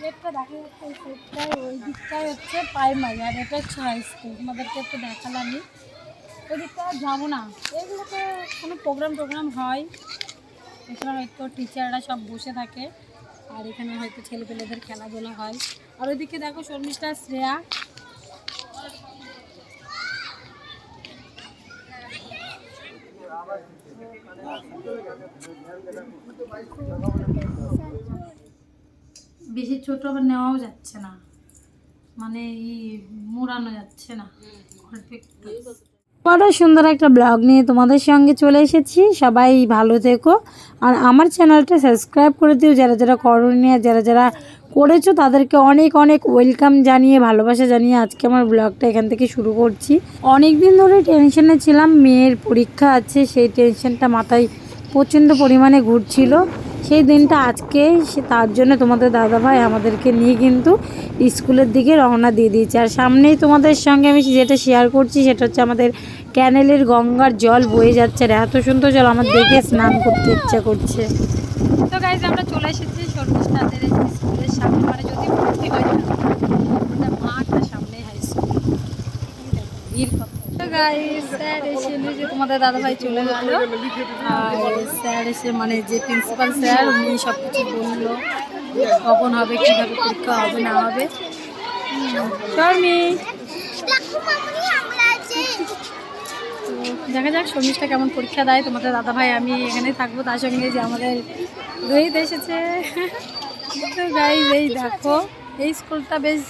গেটটা দেখা যাচ্ছে ওই দিকটায় হচ্ছে প্রাইমারি আর এটা হচ্ছে হাই স্কুল তোমাদেরকে একটু দেখালামই ওই দিকটা যাব না। এগুলোতে কোনো প্রোগ্রাম টোগ্রাম হয়। এখানে হয়তো টিচাররা সব বসে থাকে। আর এখানে হয়তো ছেলেপেলেদের খেলাধুলা হয়। আর ওইদিকে দেখো শর্মিষ্ঠা, শ্রেয়া। বেশি ছোট আবার নেওয়াও যাচ্ছে না। মানে ই মোড়ানো যাচ্ছে না। বড় সুন্দর একটা ব্লগ নিয়ে তোমাদের সঙ্গে চলে এসেছি। সবাই ভালো থেকো। আর আমার চ্যানেলটা সাবস্ক্রাইব করে দিও। যারা যারা করনি আর যারা যারা করেছ, তাদেরকে অনেক অনেক ওয়েলকাম জানিয়ে, ভালোবাসা জানিয়ে আজকে আমার ব্লগটা এখান থেকে শুরু করছি। অনেক দিন ধরে টেনশনে ছিলাম। মেয়ের পরীক্ষা আছে। সেই টেনশনটা মাথায় প্রচণ্ড পরিমাণে ঘুরছিল। সেই দিনটা আজকে, সে তার জন্য তোমাদের দাদাভাই আমাদেরকে নিয়ে কিন্তু স্কুলের দিকে রওনা দিয়ে দিয়েছে। আর সামনেই তোমাদের সঙ্গে আমি যেটা শেয়ার করছি, সেটা হচ্ছে আমাদের ক্যানেলের গঙ্গার জল বয়ে যাচ্ছে। আর এত সুন্দর জল, আমার দেখে স্নান করতে ইচ্ছা করছে। তো আমরা চলে এসেছি সামনে। মানে হাই স্কুল ভিড় কত স্যার এসে যে তোমাদের দাদাভাই চলে গেল। আর স্যার এসে মানে যে প্রিন্সিপাল স্যার, উনি সব কিছু বলল, কখন হবে, কীভাবে পরীক্ষা হবে, না হবে। শর্মি। দেখা যাক, শর্মিষ্ঠা কেমন পরীক্ষা দেয়। তোমাদের দাদাভাই, আমি এখানে থাকব, তার সঙ্গে যে আমাদের রোহিত এসেছে। তো এই দেখো, এই স্কুলটা বেশ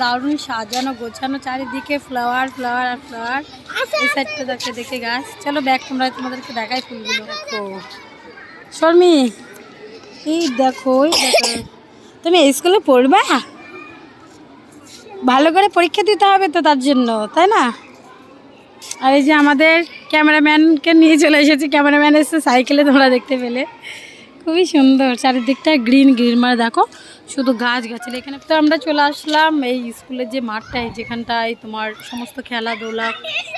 দারুণ সাজানো, গোছানো, চারিদিকে ফ্লাওয়ার ফ্লাওয়ার আর ফ্লাওয়ার এই সাইডটা দেখে দেখে গাছ। চলো ব্যাগ তোমরা তোমাদেরকে দেখাই ফুলগুলো। দেখো শর্মি, এই দেখো তুমি স্কুলে পড়বা? ভালো করে পরীক্ষা দিতে হবে তো তার জন্য, তাই না? আর এই যে আমাদের ক্যামেরাম্যানকে নিয়ে চলে এসেছি। ক্যামেরাম্যান এসে সাইকেলে তোমরা দেখতে পেলে। খুবই সুন্দর, চারিদিকটা গ্রিন গ্রিন মানে দেখো, শুধু গাছ গাছালি এখানে তো আমরা চলে আসলাম, এই স্কুলের যে মাঠটায় যেখানটায় তোমার সমস্ত খেলাধুলা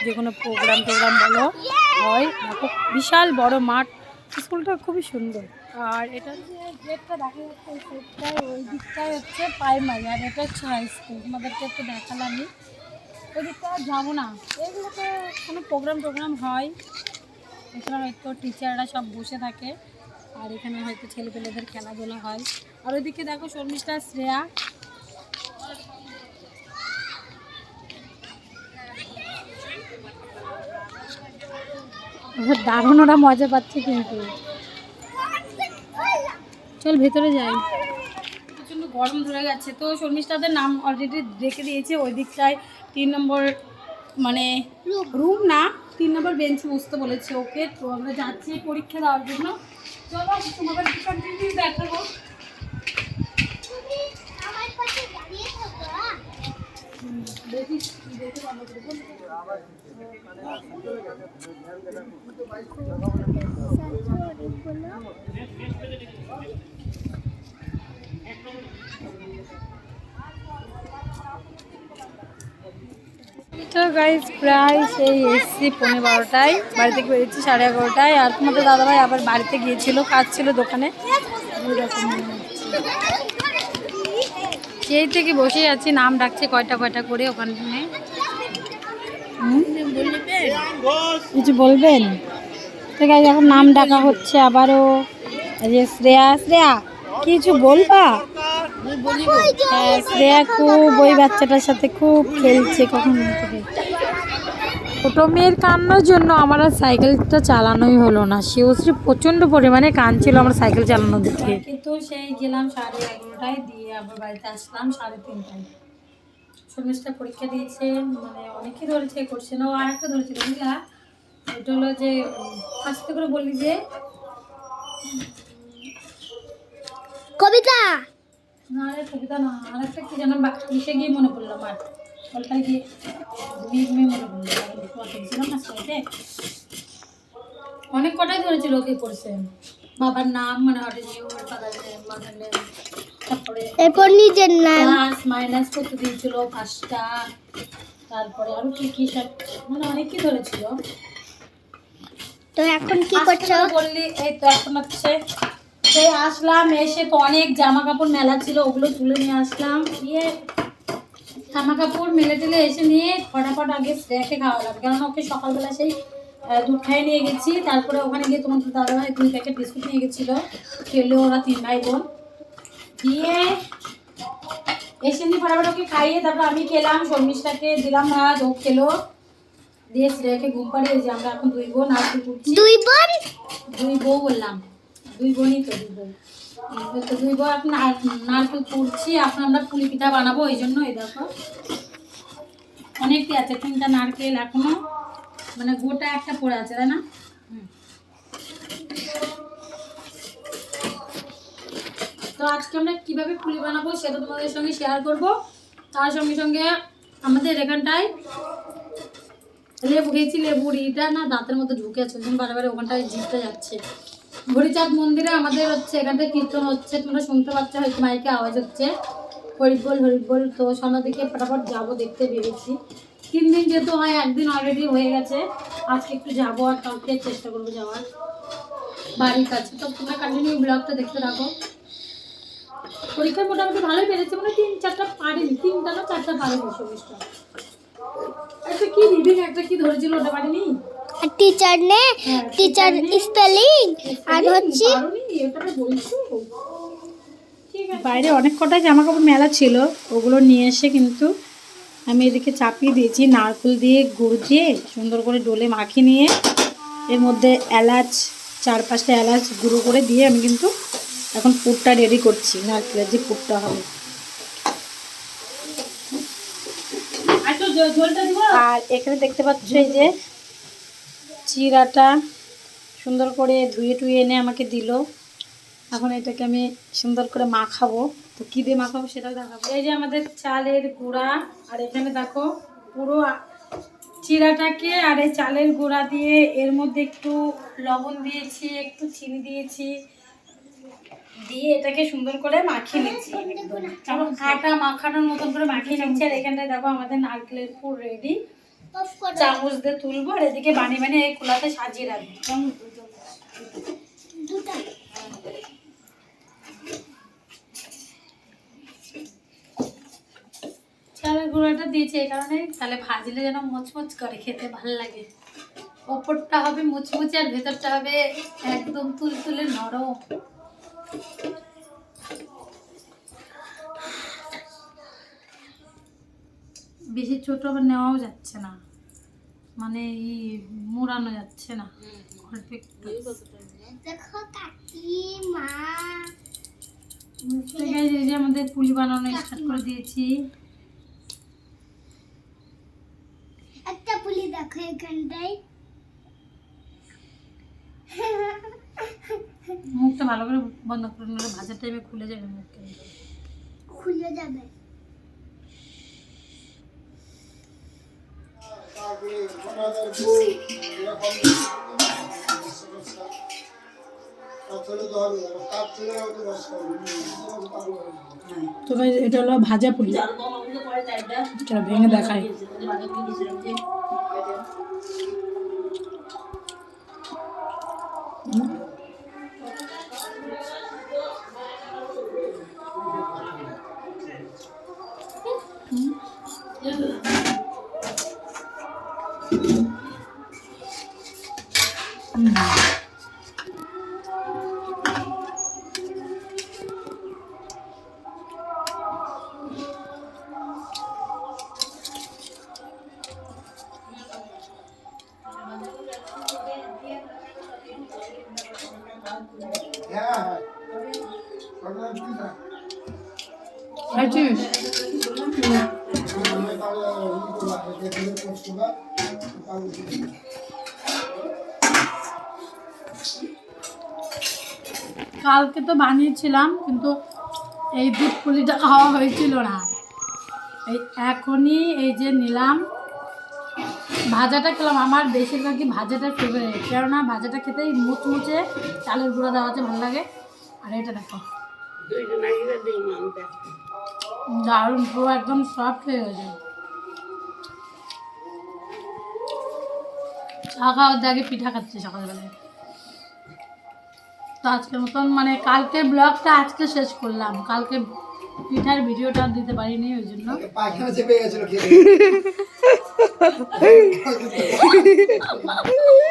যে কোনো প্রোগ্রাম টোগ্রাম বলো, হয়। দেখো, বিশাল বড় মাঠ। স্কুলটা খুবই সুন্দর। আর এটা যে গেটটা, দেখা যাচ্ছে ওই ওই দিকটায় হচ্ছে প্রাইমারি আর এটা হচ্ছে হাই স্কুল তোমাদেরকে একটু দেখালামই ওই দিকটা যাব না। এগুলোতে কোনো প্রোগ্রাম টোগ্রাম হয়। এখানে হয়তো টিচাররা সব বসে থাকে। আর এখানে হয়তো ছেলেপেলেদের খেলাধুলা হয়। আর ওইদিকে দেখো শর্মিষ্ঠা, শ্রেয়া। দারুণ ওরা মজা পাচ্ছে কিন্তু। চল ভেতরে যাই। প্রচণ্ড গরম ধরে গেছে। তো শর্মিষ্ঠাদের নাম অলরেডি রেখে দিয়েছে। ওই দিকটায় তিন নম্বর মানে রুম না? তিন নম্বর বেঞ্চে বসতে বলেছে ওকে। তো আমরা যাচ্ছি পরীক্ষা দেওয়ার জন্য। চলো তোমাদের দেখাবো। দেখি দেখে ভালো করে বলতে। তো গাইজ প্রায় সেই এসছি পৌনে বারোটায়। বাড়ি থেকে বেরিয়েছি সাড়ে এগারোটায়। আর তোমাদের দাদাভাই আবার বাড়িতে গিয়েছিল, কাজ ছিল দোকানে। সেই থেকে বসে আছি, নাম ডাকছে কয়টা কয়টা করে ওখানে কিছু বলবেন? ঠিক আছে এখন নাম ডাকা হচ্ছে আবারও। শ্রেয়া শ্রেয়া, কিছু বলবা? হ্যাঁ, শ্রেয়া খুব ওই বাচ্চাটার সাথে খুব খেলছে কখন থেকে ছোটো মেয়ের কান্নার জন্য আমার আর সাইকেলটা চালানোই হলো না। সেও শ্রী প্রচণ্ড পরিমাণে কাঁদছিল আমার সাইকেল চালানো দেখে। কিন্তু সেই গেলাম সাড়ে এগারোটায় দিয়ে আবার বাড়িতে আসলাম সাড়ে তিনটায়। সেমিস্টার পরীক্ষা দিয়েছে মানে অনেকেই ধরেছে করছে না ও আর একটা ধরেছিল বুঝলা? ওটা হলো যে আস্তে করে বললি যে কবিতা না রে কবিতা না আর একটা কি ইসে গিয়ে মনে পড়ল আমার। কলকাতায় গিয়ে ঘুমিয়ে ঘুমিয়ে মনে পড়ল। ছিলাম না সাইডে অনেক কটাই ধরেছিল ওকে করছে বাবার নাম মানে নেম তারপরে এরপর নিজের নাম। প্লাস মাইনাস করতে দিয়েছিল পাঁচটা তারপরে আরও কি কি সব মানে অনেকই ধরেছিল। তো এখন কি করছ? বললি এই তো এখন হচ্ছে সেই আসলাম এসে তো অনেক জামা কাপড় মেলা ছিল ওগুলো তুলে নিয়ে আসলাম। দিয়ে জামা কাপড় মেলে টেলে এসে নিয়ে ফটাফট আগে রেখে খাওয়ালাম। কেননা ওকে সকালবেলা সেই দুধ খাইয়ে নিয়ে গেছি। তারপরে ওখানে গিয়ে তোমাদের দাদা ভাই দুই প্যাকেট বিস্কুট নিয়ে গেছিল। খেলো ওরা তিন ভাই বোন। দিয়ে এসে নিয়ে ফটাফট ওকে খাইয়ে তারপর আমি খেলাম শর্মিষ্ঠাকে দিলাম ভাত ও খেলো। দিয়ে শ্রেয়াকে ঘুম পাড়িয়ে যে আমরা এখন দুই বোন আর দুই বোন? দুই বউ বললাম। দুই বোনই তো দুই এই তো নারকেল পুড়ছি এখন আমরা পুলি পিঠা বানাবো জন্য এই আছে, তিনটা নারকেল এখনও মানে গোটা একটা পড়ে আছে, তাই না। তো আজকে আমরা কীভাবে পুলি বানাবো সেটা তোমাদের সঙ্গে শেয়ার করব। তার সঙ্গে সঙ্গে আমাদের এখানটায় লেবু, খেয়েছি লেবুর ইটা না, দাঁতের মধ্যে ঢুকে আছে বারে বারে ওখানটায় জিভটা যাচ্ছে। হরিচাঁদ মন্দিরে আমাদের হচ্ছে, এখানটায় কীর্তন হচ্ছে, তোমরা শুনতে পাচ্ছ হয়তো মাইকে আওয়াজ হচ্ছে। হরিবল হরিবল, তো সন্ধ্যার দিকে ফটাফট যাব, দেখতে বেরিয়েছি তিন দিন যেহেতু হয়, একদিন অলরেডি হয়ে গেছে। আজকে একটু যাব আর কালকে চেষ্টা করব যাওয়ার। বাড়ির কাছে। তো তোমরা কন্টিনিউ ব্লগটা দেখতে থাকো। পরীক্ষা মোটামুটি ভালোই পেরেছে মানে তিন চারটা পারিনি, তিনটা না চারটা পারিনি সমস্যা একটা কি রিডিং একটা কি ধরেছিল ওটা পারিনি? টিচার নে টিচার স্পেলিং আর হচ্ছে। বাইরে অনেক কটা জামা কাপড় মেলা ছিল ওগুলো নিয়ে এসে কিন্তু আমি এদিকে চাপিয়ে দিয়েছি নারকেল দিয়ে গুড় দিয়ে সুন্দর করে ডোলে মাখিয়ে নিয়ে এর মধ্যে এলাচ চার পাঁচটা এলাচ গুঁড়ো করে দিয়ে আমি কিন্তু এখন পুরটা রেডি করছি নারকেলের যে পুরটা হবে। আর এখানে দেখতে পাচ্ছ এই যে চিরাটা সুন্দর করে ধুয়ে টুয়ে এনে আমাকে দিল। এখন এটাকে আমি সুন্দর করে মাখাবো। তো কী দিয়ে মাখাবো সেটাও দেখাবো। এই যে আমাদের চালের গুঁড়া আর এখানে দেখো পুরো চিরাটাকে আর এই চালের গুঁড়া দিয়ে এর মধ্যে একটু লবণ দিয়েছি একটু চিনি দিয়েছি দিয়ে এটাকে সুন্দর করে মাখিয়ে নিচ্ছি। আটা মাখানোর মতন করে মাখিয়ে নিচ্ছি। আর এখানটায় দেখো আমাদের নারকেলের পুর রেডি চামচ দিয়ে তুলবো আর এদিকে বানিয়ে বানিয়ে এই খোলাতে সাজিয়ে রাখব। চালের গুঁড়োটা দিয়েছি এই কারণে। তাহলে ভাজলে যেন মুচমুচ করে খেতে ভালো লাগে। ওপরটা হবে মুচমুচে আর ভেতরটা হবে একদম তুলতুলে নরম। বেশি ছোট আবার নেওয়াও যাচ্ছে না। মানে ই মোড়ানো যাচ্ছে না। অল্প একটু দেখো কাকিমা তো guys, এই যে আমাদের পুলি বানানো স্টার্ট করে দিয়েছি। একটা পুলি দেখো এখানটায়। মুখটা ভালো করে বন্ধ করে নিলে ভাজার টাইমে খুলে যাবে মুখটা। খুলে যাবে। তো ভাই এটা হলো ভাজা পুলি। এটা ভেঙে দেখাই কালকে তো বানিয়েছিলাম, কিন্তু এই দুধ পুলিটা খাওয়া হয়েছিল না। এই এখনই এই যে নিলাম। ভাজাটা খেলাম, আমার বেশিরভাগই ভাজাটা ফেভারিট কেননা ভাজাটা খেতেই মুচমুচে চালের গুঁড়া দেওয়াতে ভালো লাগে। আর এটা দেখো। দারুণ পুরো একদম সফট হয়ে গেছে। চা খাওয়ার আগে পিঠা খাচ্ছে সকালবেলায়। তো আজকের মতন মানে কালকে ব্লগটা আজকে শেষ করলাম। কালকে পিঠার ভিডিওটা দিতে পারিনি ওই জন্য। পায়খানা চেপে গেছিল